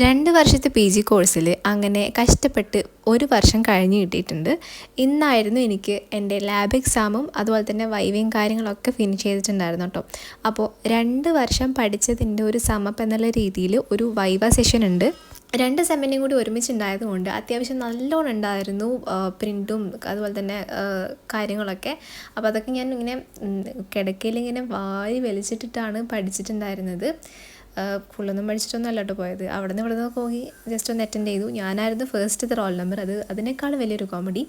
രണ്ട് വർഷത്തെ P G കോഴ്സിൽ അങ്ങനെ കഷ്ടപ്പെട്ട് ഒരു വർഷം കഴിഞ്ഞ് കിട്ടിയിട്ടുണ്ട്. ഇന്നായിരുന്നു എനിക്ക് എന്റെ ലാബ് എക്സാമും അതുപോലെ തന്നെ വൈവയും കാര്യങ്ങളൊക്കെ ഫിനിഷ് ചെയ്തിട്ടുണ്ടായിരുന്നു കേട്ടോ. അപ്പോൾ രണ്ട് വർഷം പഠിച്ചതിന്റെ ഒരു സമപ്പ് എന്നുള്ള രീതിയിൽ ഒരു വൈവ സെഷൻ ഉണ്ട്. രണ്ട് സെമ്മിനെയും കൂടി ഒരുമിച്ചുണ്ടായതുകൊണ്ട് അത്യാവശ്യം നല്ലോണം ഉണ്ടായിരുന്നു പ്രിന്റും അതുപോലെ തന്നെ കാര്യങ്ങളൊക്കെ. അപ്പോൾ അതൊക്കെ ഞാൻ ഇങ്ങനെ കിടക്കയിൽ ഇങ്ങനെ വാരി വലിച്ചിട്ടിട്ടാണ് പഠിച്ചിട്ടുണ്ടായിരുന്നത്. ഫുള്ളൊന്നും പഠിച്ചിട്ടൊന്നും അല്ല കേട്ടോ പോയത്. അവിടെ നിന്ന് ഇവിടെ നിന്ന് പോയി ജസ്റ്റ് ഒന്ന് അറ്റൻഡ് ചെയ്തു. ഞാനായിരുന്നു ഫസ്റ്റ് റോൾ നമ്പർ അത് അതിനേക്കാൾ വലിയൊരു കോമഡി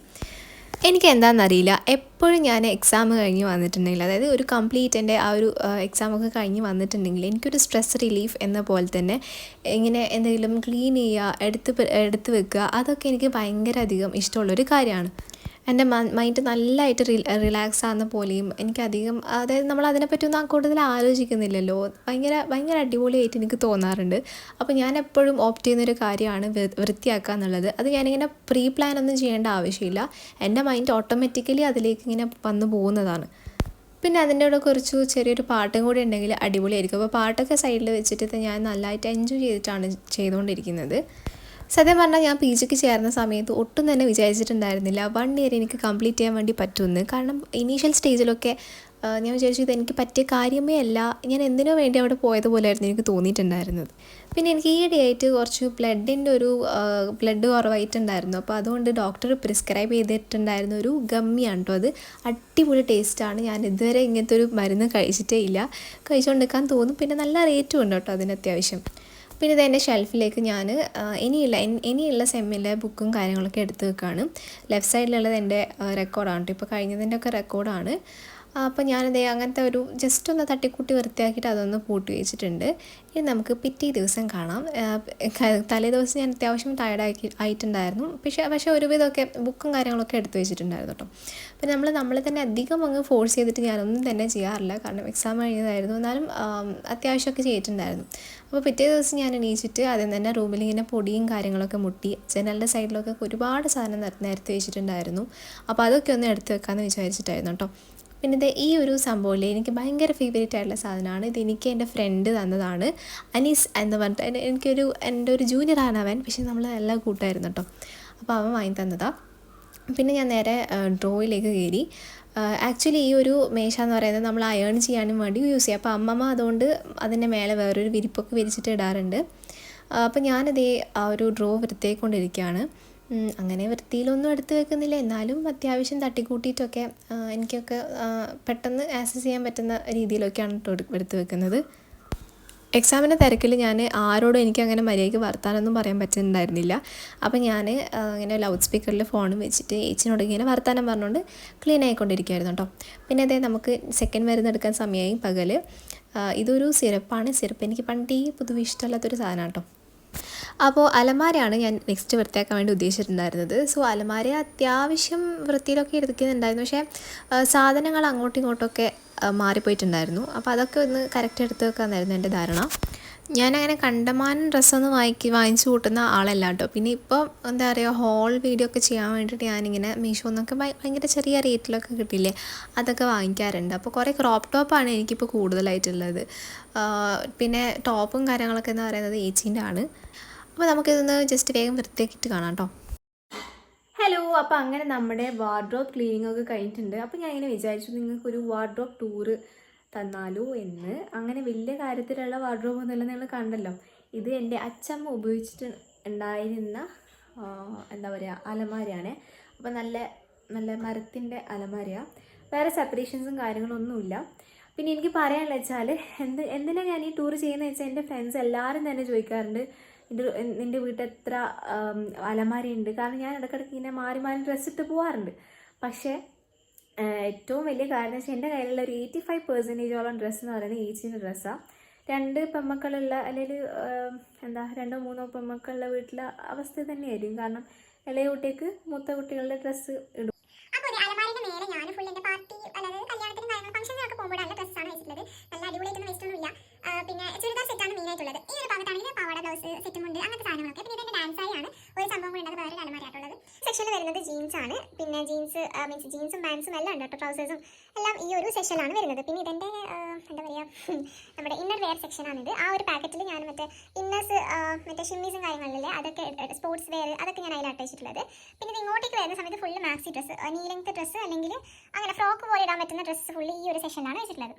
എനിക്ക് എന്താണെന്നറിയില്ല എപ്പോഴും ഞാൻ എക്സാം കഴിഞ്ഞ് വന്നിട്ടുണ്ടെങ്കിൽ അതായത് ഒരു കംപ്ലീറ്റ് എന്റെ ആ ഒരു എക്സാമൊക്കെ കഴിഞ്ഞ് വന്നിട്ടുണ്ടെങ്കിൽ എനിക്കൊരു സ്ട്രെസ് റിലീഫ് എന്ന പോലെ തന്നെ ഇങ്ങനെ എന്തെങ്കിലും ക്ലീൻ ചെയ്യുക എടുത്ത് എടുത്ത് വെക്കുക അതൊക്കെ എനിക്ക് ഭയങ്കര അധികം ഇഷ്ടമുള്ളൊരു കാര്യമാണ്. എന്റെ മൈൻഡ് നല്ലതായിട്ട് റിലാക്സ് ആകുന്ന പോലെയും എനിക്കധികം അതായത് നമ്മൾ അതിനെപ്പറ്റി ഒന്നും കൂടുതൽ ആലോചിക്കുന്നില്ലല്ലോ. ഭയങ്കര ഭയങ്കര അടിപൊളിയായിട്ട് എനിക്ക് തോന്നാറുണ്ട്. അപ്പോൾ ഞാൻ എപ്പോഴും ഓപ്റ്റ് ചെയ്യുന്നൊരു കാര്യമാണ് വൃത്തിയാക്കുക എന്നുള്ളത്. അത് ഞാനിങ്ങനെ പ്രീ പ്ലാൻ ഒന്നും ചെയ്യേണ്ട ആവശ്യമില്ല. എന്റെ മൈൻഡ് ഓട്ടോമാറ്റിക്കലി അതിലേക്ക് ഇങ്ങനെ വന്നു പോകുന്നതാണ്. പിന്നെ അതിന്റെ കൂടെ കുറച്ച് ചെറിയൊരു പാട്ടും കൂടി ഉണ്ടെങ്കിൽ അടിപൊളിയായിരിക്കും. അപ്പോൾ പാട്ടൊക്കെ സൈഡിൽ വെച്ചിട്ട് ഞാൻ നല്ലതായിട്ട് എൻജോയ് ചെയ്തിട്ടാണ് ചെയ്തുകൊണ്ടിരിക്കുന്നത്. സത്യം പറഞ്ഞാൽ ഞാൻ പി ജിക്ക് ചേർന്ന സമയത്ത് ഒട്ടും തന്നെ വിചാരിച്ചിട്ടുണ്ടായിരുന്നില്ല. വൺ ഇയർ എനിക്ക് കംപ്ലീറ്റ് ചെയ്യാൻ വേണ്ടി പറ്റുമെന്ന്. കാരണം ഇനീഷ്യൽ സ്റ്റേജിലൊക്കെ ഞാൻ വിചാരിച്ചു ഇത് എനിക്ക് പറ്റിയ കാര്യമേ അല്ല. ഞാൻ എന്തിനോ വേണ്ടി അവിടെ പോയതുപോലെയായിരുന്നു എനിക്ക് തോന്നിയിട്ടുണ്ടായിരുന്നത്. പിന്നെ എനിക്ക് ഈയിടെയായിട്ട് കുറച്ച് ബ്ലഡിന്റെ ഒരു ബ്ലഡ് കുറവായിട്ടുണ്ടായിരുന്നു. അപ്പോൾ അതുകൊണ്ട് ഡോക്ടർ പ്രിസ്ക്രൈബ് ചെയ്തിട്ടുണ്ടായിരുന്ന ഒരു ഗമ്മിയാണ് കേട്ടോ അത്. അടിപൊളി ടേസ്റ്റാണ് ഞാൻ ഇതുവരെ ഇങ്ങനത്തെ ഒരു മരുന്ന് കഴിച്ചിട്ടേ ഇല്ല. കഴിച്ചുകൊണ്ടിരിക്കാൻ തോന്നും. പിന്നെ നല്ല റേറ്റും ഉണ്ട് കേട്ടോ അതിന് അത്യാവശ്യം. പിന്നെ ഇത് എന്റെ ഷെൽഫിലേക്ക് ഞാൻ ഇനിയുള്ള ഇനിയുള്ള സെമ്മിലെ ബുക്കും കാര്യങ്ങളൊക്കെ എടുത്ത് വെക്കുകയാണ് ലെഫ്റ്റ് സൈഡിലുള്ളത് എന്റെ റെക്കോർഡാണ് കേട്ടോ ഇപ്പോൾ കഴിഞ്ഞതിന്റെ ഒക്കെ റെക്കോർഡാണ് അപ്പോൾ ഞാനത് അങ്ങനത്തെ ഒരു ജസ്റ്റ് ഒന്ന് തട്ടിക്കൂട്ടി വൃത്തിയാക്കിയിട്ട് അതൊന്ന് പൂട്ടി വെച്ചിട്ടുണ്ട്. ഇനി നമുക്ക് പിറ്റേ ദിവസം കാണാം. തലേ ദിവസം ഞാൻ അത്യാവശ്യം ടയർഡാക്കി ആയിട്ടുണ്ടായിരുന്നു. പക്ഷേ പക്ഷേ ഒരുവിധമൊക്കെ ബുക്കും കാര്യങ്ങളൊക്കെ എടുത്തു വെച്ചിട്ടുണ്ടായിരുന്നു കേട്ടോ. അപ്പോൾ നമ്മൾ നമ്മൾ തന്നെ അധികം അങ്ങ് ഫോഴ്സ് ചെയ്തിട്ട് ഞാനൊന്നും തന്നെ ചെയ്യാറില്ല. കാരണം എക്സാം കഴിഞ്ഞതായിരുന്നു. എന്നാലും അത്യാവശ്യമൊക്കെ ചെയ്തിട്ടുണ്ടായിരുന്നു. അപ്പോൾ പിറ്റേ ദിവസം ഞാൻ എണീച്ചിട്ട് ആദ്യം തന്നെ റൂമിൽ ഇങ്ങനെ പൊടിയും കാര്യങ്ങളൊക്കെ മുട്ടി ജനലിന്റെ സൈഡിലൊക്കെ ഒരുപാട് സാധനം നിര- നിരത്തി വെച്ചിട്ടുണ്ടായിരുന്നു. അപ്പോൾ അതൊക്കെ ഒന്ന് എടുത്ത് വെക്കാമെന്ന് വിചാരിച്ചിട്ടായിരുന്നു കേട്ടോ. പിന്നെ ഇത് ഈ ഒരു സംഭവമില്ലേ എനിക്ക് ഭയങ്കര ഫേവറേറ്റ് ആയിട്ടുള്ള സാധനമാണ്. ഇത് എനിക്ക് എന്റെ ഫ്രണ്ട് തന്നതാണ്. അനീസ് എന്ന് പറഞ്ഞിട്ട് എനിക്കൊരു എന്റെ ഒരു ജൂനിയറാണ് അവൻ. പക്ഷേ നമ്മൾ നല്ല കൂട്ടായിരുന്നു കേട്ടോ അപ്പോൾ അവൻ വാങ്ങി തന്നതാണ് പിന്നെ ഞാൻ നേരെ ഡ്രോയിലേക്ക് കയറി. ആക്ച്വലി ഈ ഒരു മേശ എന്ന് പറയുന്നത് നമ്മൾ അയേൺ ചെയ്യാനും വേണ്ടി യൂസ് ചെയ്യും. അപ്പോൾ അമ്മമ്മ അതുകൊണ്ട് അതിന്റെ മേലെ വേറൊരു വിരിപ്പൊക്കെ വിരിച്ചിട്ട് ഇടാറുണ്ട്. അപ്പോൾ ഞാനതേ ആ ഒരു ഡ്രോ വൃത്തിയായിക്കൊണ്ടിരിക്കുകയാണ്. അങ്ങനെ വൃത്തിയിലൊന്നും എടുത്ത് വെക്കുന്നില്ല. എന്നാലും അത്യാവശ്യം തട്ടിക്കൂട്ടിയിട്ടൊക്കെ എനിക്കൊക്കെ പെട്ടെന്ന് ആക്സസ് ചെയ്യാൻ പറ്റുന്ന രീതിയിലൊക്കെയാണ് എടുത്ത് വെക്കുന്നത്. എക്സാമിന്റെ തിരക്കിൽ ഞാൻ ആരോടും എനിക്ക് അങ്ങനെ മര്യാദയ്ക്ക് വർത്താനൊന്നും പറയാൻ പറ്റുന്നുണ്ടായിരുന്നില്ല. അപ്പോൾ ഞാൻ ഇങ്ങനെ ലൗഡ് സ്പീക്കറിൽ ഫോണും വെച്ചിട്ട് ഏച്ചിനോട് ഇങ്ങനെ വർത്താനം പറഞ്ഞുകൊണ്ട് ക്ലീൻ ആയിക്കൊണ്ടിരിക്കുകയായിരുന്നു കേട്ടോ. പിന്നെ അതേ നമുക്ക് സെക്കൻഡ് മരുന്ന് എടുക്കാൻ സമയമായി പകൽ ഇതൊരു സിറപ്പാണ് സിറപ്പ് എനിക്ക് പണ്ടേ പൊതുവെ ഇഷ്ടമല്ലാത്തൊരു സാധനമാണ് കേട്ടോ. അപ്പോൾ അലമാരയാണ് ഞാൻ നെക്സ്റ്റ് വൃത്തിയാക്കാൻ വേണ്ടി ഉദ്ദേശിച്ചിട്ടുണ്ടായിരുന്നത്. സോ അലമാര അത്യാവശ്യം വൃത്തിയിലൊക്കെ എടുക്കുന്നുണ്ടായിരുന്നു. പക്ഷേ സാധനങ്ങൾ അങ്ങോട്ടും ഇങ്ങോട്ടൊക്കെ മാറിപ്പോയിട്ടുണ്ടായിരുന്നു. അപ്പോൾ അതൊക്കെ ഒന്ന് കറക്റ്റ് എടുത്ത് വെക്കാമെന്നായിരുന്നു എന്റെ ധാരണ. ഞാനങ്ങനെ കണ്ടമാനം ഡ്രസ്സൊന്നും വാങ്ങിക്ക് വാങ്ങിച്ചു കൂട്ടുന്ന ആളല്ല കേട്ടോ. പിന്നെ ഇപ്പോൾ എന്താ പറയുക ഹോൾ വീഡിയോ ഒക്കെ ചെയ്യാൻ വേണ്ടിയിട്ട് ഞാനിങ്ങനെ മീഷോ എന്നൊക്കെ ഭയ- ഭയങ്കര ചെറിയ റേറ്റിലൊക്കെ കിട്ടില്ലേ അതൊക്കെ വാങ്ങിക്കാറുണ്ട്. അപ്പോൾ കുറേ ക്രോപ്പ് ടോപ്പാണ് എനിക്കിപ്പോൾ കൂടുതലായിട്ടുള്ളത്. പിന്നെ ടോപ്പും കാര്യങ്ങളൊക്കെ എന്ന് പറയുന്നത് ഏച്ചീന്റെ ആണ് അപ്പോൾ നമുക്കിതൊന്ന് ജസ്റ്റ് വേഗം വൃത്തിയാക്കിയിട്ട് കാണാം കേട്ടോ ഹലോ അപ്പോൾ അങ്ങനെ നമ്മുടെ വാർഡ്രോബ് ക്ലീനിങ് ഒക്കെ കഴിഞ്ഞിട്ടുണ്ട്. അപ്പോൾ ഞാൻ ഇങ്ങനെ വിചാരിച്ചു നിങ്ങൾക്കൊരു വാർഡ്രോബ് ടൂറ് തന്നാലോ എന്ന്. അങ്ങനെ വലിയ കാര്യത്തിലുള്ള വാർഡ്രോബ് ഒന്നുമില്ല നിങ്ങൾ കണ്ടല്ലോ. ഇത് എന്റെ അച്ചമ്മ ഉപയോഗിച്ചിട്ട് ഉണ്ടായിരുന്ന എന്താ പറയുക അലമാരയാണ്. അപ്പോൾ നല്ല നല്ല മരത്തിന്റെ അലമാരയാണ് വേറെ സെപ്പറേഷൻസും കാര്യങ്ങളൊന്നുമില്ല പിന്നെ എനിക്ക് പറയാനുള്ള വെച്ചാൽ എന്ത് എന്തിനാണ് ഞാൻ ഈ ടൂർ ചെയ്യുന്നത് വെച്ചാൽ എന്റെ ഫ്രണ്ട്സ് എല്ലാവരും തന്നെ ചോദിക്കാറുണ്ട്. ഇത് നിന്റെ വീട്ടിൽ എത്ര അലമാരി ഉണ്ട് കാരണം ഞാൻ ഇടയ്ക്കിടയ്ക്ക് ഇങ്ങനെ മാറി മാറി ഡ്രസ്സ് ഇട്ട് പോകാറുണ്ട് പക്ഷേ ഏറ്റവും വലിയ കാരണം വെച്ചാൽ എന്റെ കയ്യിലുള്ള ഒരു എയ്റ്റി ഫൈവ് പെർസെന്റേജോളം ഡ്രസ്സ് എന്ന് പറയുന്നത് ഏച്ചിന്റെ ഡ്രസ്സാണ് രണ്ട് പെമ്മക്കളുള്ള അല്ലെങ്കിൽ എന്താ രണ്ടോ മൂന്നോ പെമ്മക്കളുള്ള വീട്ടിലെ അവസ്ഥ തന്നെയായിരിക്കും. കാരണം ഇളയ കുട്ടിക്ക് മൂത്ത കുട്ടികളുടെ ഡ്രസ്സ് ഇടും. പിന്നെ ചുരിദാർ സെറ്റാണ് മേലെ ഞാൻ ഫുൾ എന്റെ പാർട്ടി അതായത് കല്യാണത്തിനും കാര്യങ്ങൾ ഫംഗ്ഷൻസിനൊക്കെ പോകുമ്പോഴാണ് ഡ്രസ്സാണ് വെച്ചിട്ടുള്ളത് നല്ല അടിപൊളിയായിട്ടൊന്നും വെച്ചിട്ടൊന്നുമില്ല ആ, പിന്നെ ചുരിദാർ സെറ്റാണ് മെയിൻ ആയിട്ടുള്ളത് ഈ ഒരു ഭാഗത്താണെങ്കിൽ പാവാട ബ്ലൗസ് സെറ്റും ഉണ്ട് അങ്ങനത്തെ സാധനങ്ങളൊക്കെ പിന്നെ ഇതിന്റെ ഡാൻസ് ആയാണ് ഒരു സംഭവം കൂടി ഉണ്ട് അത് വേറെ അലമാരയായിട്ടുള്ളത് സെക്ഷനിൽ വരുന്നത് ജീൻസ് ആണ്. പിന്നെ ജീൻസ് മീൻസ് ജീൻസും പാൻസും എല്ലാം ഉണ്ട് കേട്ടോ ട്രൗസേഴ്സും എല്ലാം ഈ ഒരു സെക്ഷനിലാണ് വരുന്നത്. പിന്നെ ഇതെന്റെ എന്താ പറയുക നമ്മുടെ ഇന്നർ വെയർ സെക്ഷനാണിത് ആ ഒരു പാക്കറ്റിൽ ഞാൻ മറ്റേ ഇന്നേഴ്സ് മറ്റേ ഷിമ്മീസും കാര്യങ്ങളില്ലേ അതൊക്കെ സ്പോർട്സ് വെയർ അതൊക്കെ ഞാൻ അതിൽ അട്ടച്ചിട്ടുള്ളത് പിന്നെ ഇത് ഇങ്ങോട്ടേക്ക് വരുന്ന സമയത്ത് full maxi dress knee length dress അല്ലെങ്കിൽ അങ്ങനെ ഫ്രോക്ക് പോലെ ഇടാൻ പറ്റുന്ന ഡ്രസ്സ് ഫുള്ള് ഈ ഒരു സെഷനിലാണ് വെച്ചിട്ടുള്ളത്.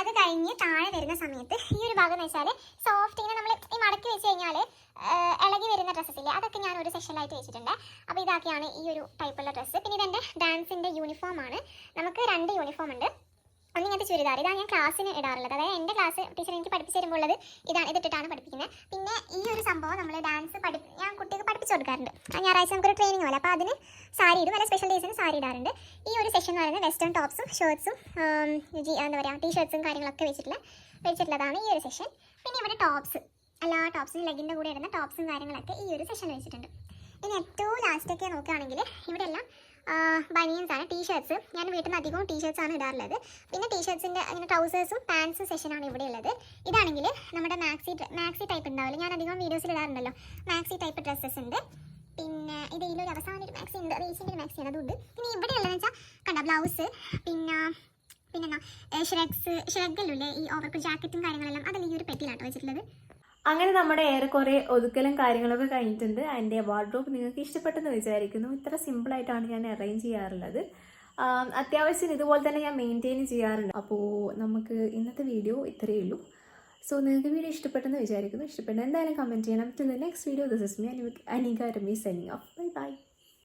അത് കഴിഞ്ഞ് താഴെ വരുന്ന സമയത്ത് ഈ ഒരു ഭാഗം എന്ന് വെച്ചാൽ സോഫ്റ്റ് ഇങ്ങനെ നമ്മൾ ഈ മടക്കി വെച്ച് കഴിഞ്ഞാൽ ഇളകി വരുന്ന ഡ്രസ്സസ് ഇല്ലേ അതൊക്കെ ഞാൻ ഒരു സെഷനിലായിട്ട് വെച്ചിട്ടുണ്ട്. അപ്പോൾ ഇതൊക്കെയാണ് ഈ ഒരു ടൈപ്പുള്ള ഡ്രസ്സ് പിന്നെ ഇതെന്റെ ഡാൻസിന്റെ യൂണിഫോം ആണ്. നമുക്ക് രണ്ട് യൂണിഫോം ഉണ്ട്. ഒന്ന് ഇങ്ങനത്തെ ചുരിദാർ. ഇതാണ് ഞാൻ ക്ലാസ്സിന് ഇടാറുള്ളത്. അതായത് എന്റെ ക്ലാസ് ടീച്ചർ എനിക്ക് പഠിപ്പിച്ച് തരുമ്പോൾ ഉള്ളത് ഇതാണ് ഇതിട്ടിട്ടാണ് പഠിപ്പിക്കുന്നത് പിന്നെ ഈ ഒരു സംഭവം നമ്മൾ ഡാൻസ് പഠി ഞാൻ കുട്ടികൾക്ക് പഠിപ്പിച്ച് കൊടുക്കാറുണ്ട്. ഞായറാഴ്ച നമുക്കൊരു ട്രെയിനിങ് പോലെ. അപ്പോൾ അതിന് സാരി ഇടും. അല്ല സ്പെഷ്യൽ ഡേയ്സിന് സാരി ഇടാറുണ്ട്. ഈ ഒരു സെഷൻ എന്ന് പറയുന്നത് വെസ്റ്റേൺ ടോപ്സും ഷർട്ട്സും എന്താ പറയുക ടീഷർട്സും കാര്യങ്ങളൊക്കെ വെച്ചിട്ടുള്ള വെച്ചിട്ടുള്ളതാണ് ഈ ഒരു സെഷൻ പിന്നെ ഇവിടെ ടോപ്സ് എല്ലാ ടോപ്സും ലെഗിന്റെ കൂടെ ഇടുന്ന ടോപ്സും കാര്യങ്ങളൊക്കെ ഈ ഒരു സെഷൻ വെച്ചിട്ടുണ്ട്. ഇനി ഏറ്റവും ലാസ്റ്റൊക്കെ നോക്കുകയാണെങ്കിൽ ഇവിടെ എല്ലാം ബനിയൻസ് ആണ് ടീഷർട്സ് ഞാൻ വീട്ടിൽ നിന്ന് അധികവും ആണ് ഇടാറുള്ളത്. പിന്നെ ടീഷർട്സിന്റെ അങ്ങനെ ട്രൗസേഴ്സും പാൻസും സെഷനാണ് ഇവിടെ ഉള്ളത്. ഇതാണെങ്കിൽ നമ്മുടെ മാക്സി മാക്സി ടൈപ്പ് ഉണ്ടാവില്ല? ഞാൻ അധികം വീഡിയോസിൽ ഇടാറുണ്ടല്ലോ. മാക്സി ടൈപ്പ് ഡ്രസ്സസ് ഉണ്ട്. പിന്നെ ഇത് ഇതിലൊരു അവസാനം ഒരു മാക്സി ഉണ്ട്. റേസിന്റെ മാക്സി ആണ്. അതുണ്ട് പിന്നെ ഇവിടെ ഉള്ളതെന്ന് വെച്ചാൽ കണ്ട ബ്ലൗസ് പിന്നെ പിന്നെന്നാ ഷ്രെഗ്സ് ഷ്രെഗല്ലേ ഈ ഓവർക്ക് ജാക്കറ്റും കാര്യങ്ങളെല്ലാം. അതല്ല ഈ ഒരു പെട്ടിയിലാട്ടോ വെച്ചിട്ടുള്ളത്? അങ്ങനെ നമ്മുടെ ഏറെക്കുറെ ഒതുക്കലും കാര്യങ്ങളൊക്കെ കഴിഞ്ഞിട്ടുണ്ട്. എന്റെ വാർഡ്രോബ് നിങ്ങൾക്ക് ഇഷ്ടപ്പെട്ടെന്ന് വിചാരിക്കുന്നു. ഇത്ര സിമ്പിളായിട്ടാണ് ഞാൻ അറേഞ്ച് ചെയ്യാറുള്ളത്. അത്യാവശ്യം ഇതുപോലെ തന്നെ ഞാൻ മെയിന്റെയിൻ ചെയ്യാറുണ്ട്. അപ്പോൾ നമുക്ക് ഇന്നത്തെ വീഡിയോ ഇത്രയേ ഉള്ളൂ. സോ നിങ്ങൾക്ക് വീഡിയോ ഇഷ്ടപ്പെട്ടെന്ന് വിചാരിക്കുന്നു. ഇഷ്ടപ്പെട്ടെന്ന് എന്തായാലും കമന്റ് ചെയ്യണം. To the next video this is me Anika Rameez signing off bye bye